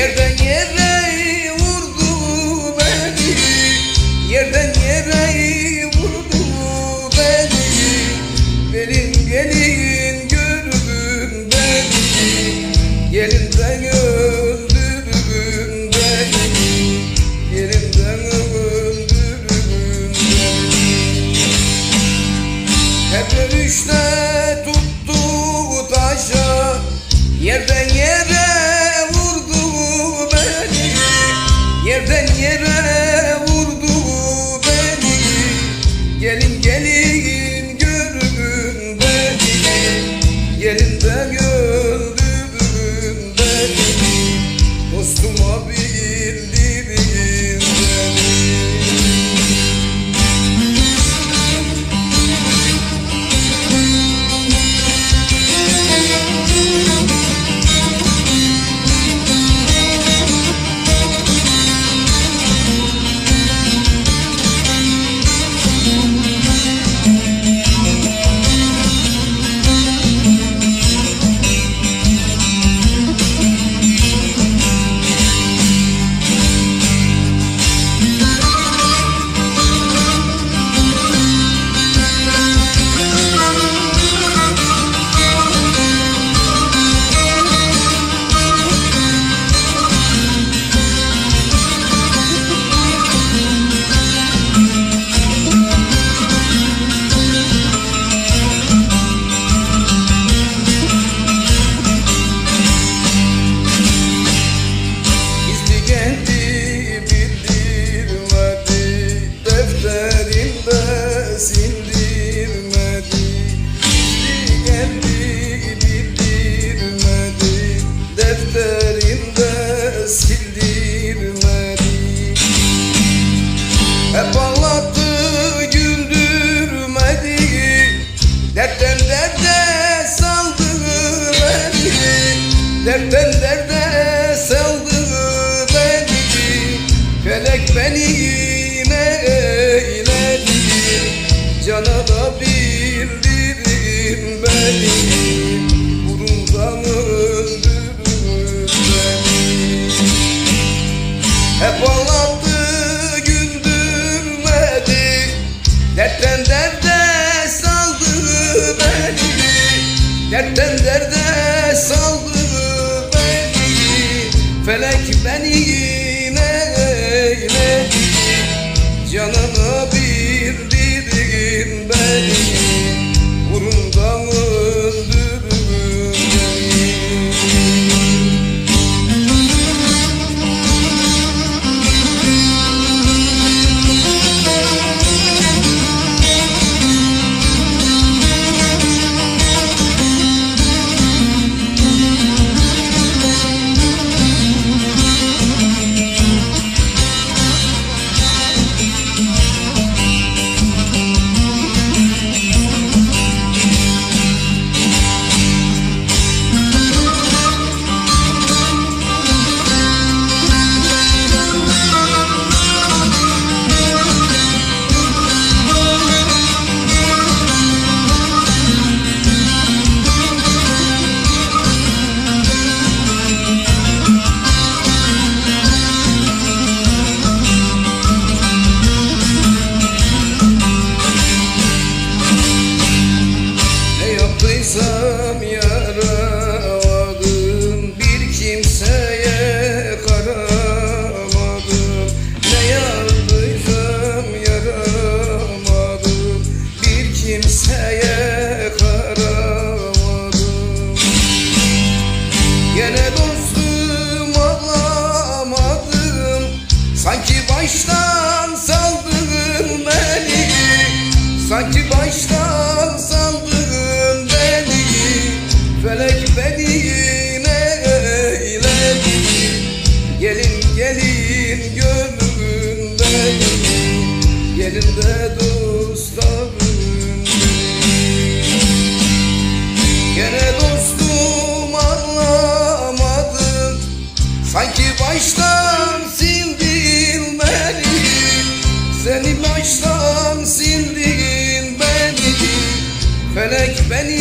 pierden. Yerden yere vurdu beni. Gelin gelin görün beni. Gelin de gördün beni. Dostum Dertten derde saldı beni. Felek beni yine eyledi. Cana da bildirin beni. Burundan öldürün getting better. baştan sildin beni Felek beni